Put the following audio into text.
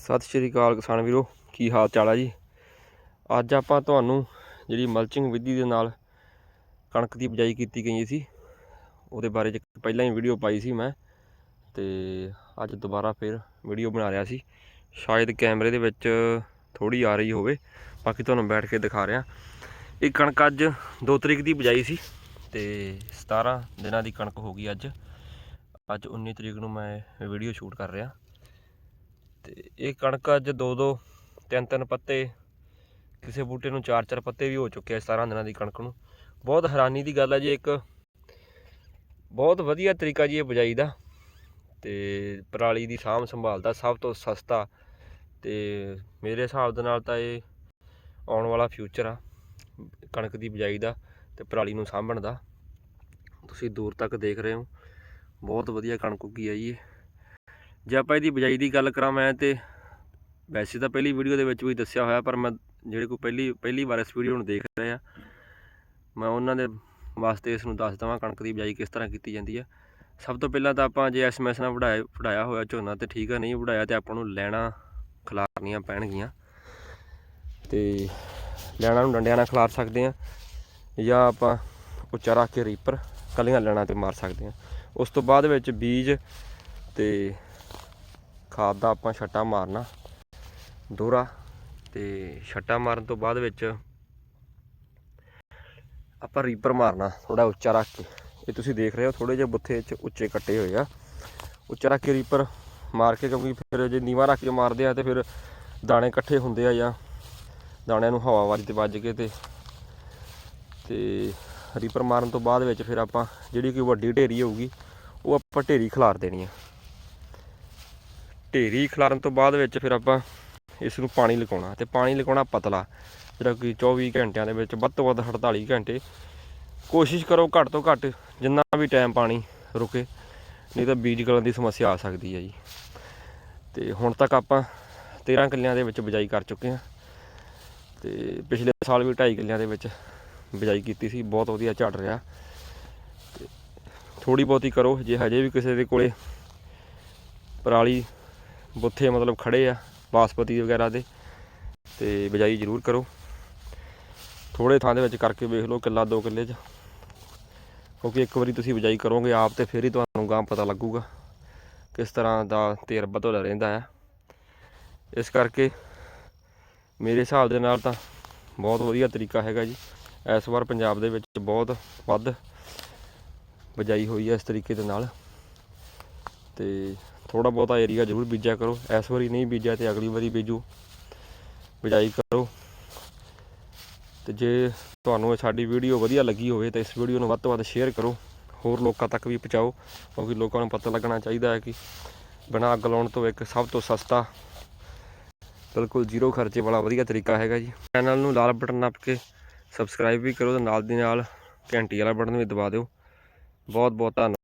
ਸਤਿ ਸ਼੍ਰੀ ਅਕਾਲ ਕਿਸਾਨ ਵੀਰੋ, ਕੀ ਹਾਲ ਚਾਲ ਆ ਜੀ? ਅੱਜ ਆਪਾਂ ਤੁਹਾਨੂੰ ਜਿਹੜੀ ਮਲਚਿੰਗ ਵਿਧੀ ਦੇ ਨਾਲ ਕਣਕ ਦੀ ਬਿਜਾਈ ਕੀਤੀ ਗਈ ਸੀ, ਉਹਦੇ ਬਾਰੇ 'ਚ ਪਹਿਲਾਂ ਹੀ ਵੀਡੀਓ ਪਾਈ ਸੀ ਮੈਂ ਤੇ ਅੱਜ ਦੁਬਾਰਾ ਫਿਰ ਵੀਡੀਓ ਬਣਾ ਰਿਹਾ ਸੀ। ਸ਼ਾਇਦ ਕੈਮਰੇ ਦੇ ਵਿੱਚ ਥੋੜੀ ਆ ਰਹੀ ਹੋਵੇ, ਬਾਕੀ ਤੁਹਾਨੂੰ ਬੈਠ ਕੇ ਦਿਖਾ ਰਿਹਾ। ਇਹ ਕਣਕ ਅੱਜ 2 ਤਰੀਕ ਦੀ ਬਿਜਾਈ ਸੀ ਤੇ 17 ਦਿਨਾਂ ਦੀ ਕਣਕ ਹੋ ਗਈ ਅੱਜ। ਅੱਜ 19 ਤਰੀਕ ਨੂੰ ਮੈਂ ਵੀਡੀਓ ਸ਼ੂਟ ਕਰ ਰਿਹਾ। ਤੇ ਇਹ ਕਣਕ ਅੱਜ ਦੋ ਦੋ, ਤਿੰਨ ਤਿੰਨ ਪੱਤੇ, ਕਿਸੇ ਬੂਟੇ ਨੂੰ ਚਾਰ ਚਾਰ ਪੱਤੇ ਵੀ ਹੋ ਚੁੱਕੇ ਆ 17 ਦਿਨਾਂ ਦੀ ਕਣਕ ਨੂੰ। ਬਹੁਤ ਹੈਰਾਨੀ ਦੀ ਗੱਲ ਹੈ ਜੀ ਇੱਕ। ਬਹੁਤ ਵਧੀਆ ਤਰੀਕਾ ਜੀ ਇਹ ਬਜਾਈ ਦਾ। ਤੇ ਪਰਾਲੀ ਦੀ ਸਾਂਭ ਸੰਭਾਲ ਦਾ ਸਭ ਤੋਂ ਸਸਤਾ। ਤੇ ਮੇਰੇ ਹਿਸਾਬ ਦੇ ਨਾਲ ਤਾਂ ਇਹ ਆਉਣ ਵਾਲਾ ਫਿਊਚਰ ਆ ਕਣਕ ਦੀ ਬਜਾਈ ਦਾ ਤੇ ਪਰਾਲੀ ਨੂੰ ਸਾਂਭਣ ਦਾ। ਤੁਸੀਂ ਦੂਰ ਤੱਕ ਦੇਖ ਰਹੇ ਹੋ। ਬਹੁਤ ਵਧੀਆ ਕਣਕ ਉੱਗੀ ਆ ਜੀ ਇਹ। ਜੇ ਆਪਾਂ ਇਹਦੀ ਬਜਾਈ ਦੀ ਗੱਲ ਕਰਾਂ ਮੈਂ ਤੇ ਵੈਸੇ ਤਾਂ ਪਹਿਲੀ ਵੀਡੀਓ ਦੇ ਵਿੱਚ ਵੀ ਦੱਸਿਆ ਹੋਇਆ, ਪਰ ਮੈਂ ਜਿਹੜੇ ਕੋਈ ਪਹਿਲੀ ਪਹਿਲੀ ਵਾਰ ਇਸ ਵੀਡੀਓ ਨੂੰ ਦੇਖ ਰਹੇ ਆ ਮੈਂ ਉਹਨਾਂ ਦੇ ਵਾਸਤੇ ਇਸ ਨੂੰ ਦੱਸ ਦਵਾਂ ਕਣਕ ਦੀ ਬਜਾਈ ਕਿਸ ਤਰ੍ਹਾਂ ਕੀਤੀ ਜਾਂਦੀ ਆ ਸਭ ਤੋਂ ਪਹਿਲਾਂ ਤਾਂ ਆਪਾਂ ਜੇ ਐਸਐਮਐਸ ਨਾਲ ਵਢਾਇਆ ਵਢਾਇਆ ਹੋਇਆ ਝੋਨਾ ਤੇ ਠੀਕ ਆ, ਨਹੀਂ ਵਢਾਇਆ ਤੇ ਆਪਾਂ ਨੂੰ ਲੈਣਾ ਖਲਾਰਨੀਆਂ ਪੈਣਗੀਆਂ। ਤੇ ਲੈਣਾ ਨੂੰ ਡੰਡਿਆਂ ਨਾਲ ਖਲਾਰ ਸਕਦੇ ਆ ਜਾਂ ਆਪਾਂ ਉੱਚਾ ਰੱਖ ਕੇ ਰੀਪਰ ਕਲੀਆਂ ਲੈਣਾ ਤੇ ਮਾਰ ਸਕਦੇ ਆ ਉਸ ਤੋਂ ਬਾਅਦ ਵਿੱਚ ਬੀਜ ਤੇ ਖਾਦ ਦਾ ਆਪਾਂ ਛੱਟਾ ਮਾਰਨਾ, ਦੋਹਰਾ ਤੇ ਛੱਟਾ ਮਾਰਨ ਤੋਂ ਬਾਅਦ ਵਿੱਚ ਆਪਾਂ ਰੀਪਰ ਮਾਰਨਾ ਥੋੜਾ ਉੱਚਾ ਰੱਖ ਕੇ। ਇਹ ਤੁਸੀਂ ਦੇਖ ਰਹੇ ਹੋ ਥੋੜੇ ਜਿਹੇ ਬੁੱਥੇ ਚ ਉੱਚੇ ਕੱਟੇ ਹੋਏ ਆ। ਉੱਚਾ ਰੱਖ ਕੇ ਰੀਪਰ ਮਾਰ ਕੇ, ਕਿਉਂਕਿ ਫਿਰ ਜੇ ਨੀਵਾ ਰੱਖ ਕੇ ਮਾਰਦੇ ਆ ਤੇ ਫਿਰ ਦਾਣੇ ਇਕੱਠੇ ਹੁੰਦੇ ਆ ਜਾਂ ਦਾਣਿਆਂ ਨੂੰ ਹਵਾ ਵੱਜ ਤੇ ਵੱਜ ਕੇ ਤੇ ਤੇ ਰੀਪਰ ਮਾਰਨ ਤੋਂ ਬਾਅਦ ਵਿੱਚ ਫਿਰ ਆਪਾਂ ਜਿਹੜੀ ਕੋਈ ਵੱਡੀ ਢੇਰੀ ਹੋਊਗੀ, ਉਹ ਆਪਾਂ ਢੇਰੀ ਖਿਲਾਰ ਦੇਣੀ ਆ। ਢੇਰੀ ਖਿਲਾਰਨ ਤੋਂ ਬਾਅਦ ਵਿੱਚ ਫਿਰ ਆਪਾਂ ਇਸ ਨੂੰ ਪਾਣੀ ਲਗਾਉਣਾ ਤੇ ਪਾਣੀ ਲਗਾਉਣਾ ਪਤਲਾ, ਜਿਹੜਾ ਕਿ 24 ਘੰਟਿਆਂ ਦੇ ਵਿੱਚ ਵੱਧ ਤੋਂ ਵੱਧ 48 ਘੰਟੇ। ਕੋਸ਼ਿਸ਼ ਕਰੋ ਘੱਟ ਤੋਂ ਘੱਟ ਜਿੰਨਾ ਵੀ ਟਾਈਮ ਪਾਣੀ ਰੁਕੇ, ਨਹੀਂ ਤਾਂ ਬੀਜ ਗਲਣ ਦੀ ਸਮੱਸਿਆ ਆ ਸਕਦੀ ਹੈ ਜੀ। ਤੇ ਹੁਣ ਤੱਕ ਆਪਾਂ 13 ਕਿੱਲਿਆਂ ਦੇ ਵਿੱਚ ਬਿਜਾਈ ਕਰ ਚੁੱਕੇ ਹਾਂ। ਤੇ ਪਿਛਲੇ ਸਾਲ ਵੀ 2.5 ਕਿੱਲਿਆਂ ਦੇ ਵਿੱਚ ਬਿਜਾਈ ਕੀਤੀ ਸੀ, ਬਹੁਤ ਵਧੀਆ ਝੜ ਰਿਹਾ। ਤੇ ਥੋੜੀ ਬਹੁਤੀ ਕਰੋ, ਜੇ ਹਜੇ ਵੀ ਕਿਸੇ ਦੇ ਕੋਲੇ ਪਰਾਲੀ ਬੁੱਥੇ ਮਤਲਬ ਖੜੇ ਆ ਬਾਸਪਤੀ ਵਗੈਰਾ ਦੇ, ਤੇ ਬਿਜਾਈ ਜ਼ਰੂਰ ਕਰੋ। ਥੋੜੇ ਥਾਂ ਦੇ ਵਿੱਚ ਕਰਕੇ ਵੇਖ ਲਓ ਕਿੱਲਾ ਦੋ ਕਿੱਲੇ 'ਚ। ਕਿਉਂਕਿ ਇੱਕ ਵਾਰੀ ਤੁਸੀਂ ਬਿਜਾਈ ਕਰੋਗੇ ਆਪ ਤੇ ਫਿਰ ਹੀ ਤੁਹਾਨੂੰ ਗਾਂ ਪਤਾ ਲੱਗੂਗਾ ਕਿਸ ਤਰ੍ਹਾਂ ਦਾ ਤਜਰਬਾ ਤੁਹਾਡਾ ਰਹਿੰਦਾ ਹੈ ਇਸ ਕਰਕੇ ਮੇਰੇ ਹਿਸਾਬ ਦੇ ਨਾਲ ਤਾਂ ਬਹੁਤ ਵਧੀਆ ਤਰੀਕਾ ਹੈਗਾ ਜੀ। ਇਸ ਵਾਰ ਪੰਜਾਬ ਦੇ ਵਿੱਚ ਬਹੁਤ ਵੱਧ ਬਿਜਾਈ ਹੋਈ ਹੈ ਇਸ ਤਰੀਕੇ ਦੇ ਨਾਲ। ਤੇ ਥੋੜਾ ਬਹੁਤਾ ਏਰੀਆ ਜ਼ਰੂਰ ਬੀਜਿਆ ਕਰੋ। ਇਸ ਵਾਰੀ ਨਹੀਂ ਬੀਜਿਆ ਤੇ ਅਗਲੀ ਵਾਰੀ ਬੀਜੋ। ਬਿਜਾਈ ਕਰੋ। ਤੇ ਜੇ ਤੁਹਾਨੂੰ ਸਾਡੀ ਵੀਡੀਓ ਵਧੀਆ ਲੱਗੀ ਹੋਵੇ ਤਾਂ ਇਸ ਵੀਡੀਓ ਨੂੰ ਵੱਧ ਤੋਂ ਵੱਧ ਸ਼ੇਅਰ ਕਰੋ। ਹੋਰ ਲੋਕਾਂ ਤੱਕ ਵੀ ਪਹੁੰਚਾਓ, ਕਿਉਂਕਿ ਲੋਕਾਂ ਨੂੰ ਪਤਾ ਲੱਗਣਾ ਚਾਹੀਦਾ ਹੈ ਕਿ ਬਿਨਾਂ ਅੱਗ ਲਾਉਣ ਤੋਂ ਇੱਕ ਸਭ ਤੋਂ ਸਸਤਾ, ਬਿਲਕੁਲ ਜ਼ੀਰੋ ਖਰਚੇ ਵਾਲਾ ਵਧੀਆ ਤਰੀਕਾ ਹੈਗਾ ਜੀ। ਚੈਨਲ ਨੂੰ ਲਾਲ ਬਟਨ ਨੱਪ ਕੇ ਸਬਸਕ੍ਰਾਈਬ ਵੀ ਕਰੋ ਤੇ ਨਾਲ ਦੀ ਨਾਲ ਘੰਟੀ ਵਾਲਾ ਬਟਨ ਵੀ ਦਬਾ ਦਿਓ। ਬਹੁਤ ਬਹੁਤ ਧੰਨਵਾਦ।